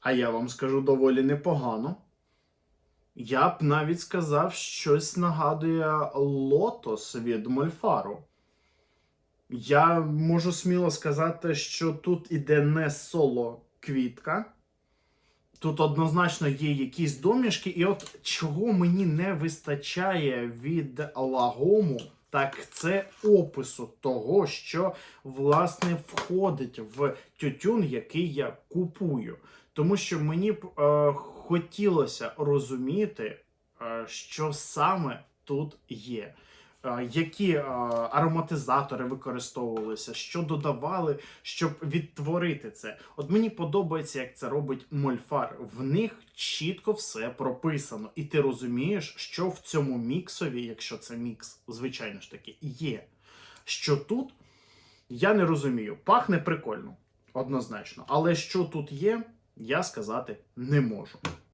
А я вам скажу доволі непогано. Я б навіть сказав, щось нагадує лотос від Мольфару. Я можу сміло сказати, що тут іде не соло квітка. Тут однозначно є якісь домішки, і от чого мені не вистачає від лагому, так це опису того, що власне входить в тютюн, який я купую. Тому що мені б е, хотілося розуміти, е, що саме тут є. Які ароматизатори використовувалися, що додавали, щоб відтворити це. От мені подобається, як це робить Мольфар. В них чітко все прописано, і ти розумієш, що в цьому міксові, якщо це мікс, звичайно ж таки, є. Що тут, я не розумію. Пахне прикольно, однозначно. Але що тут є, я сказати не можу.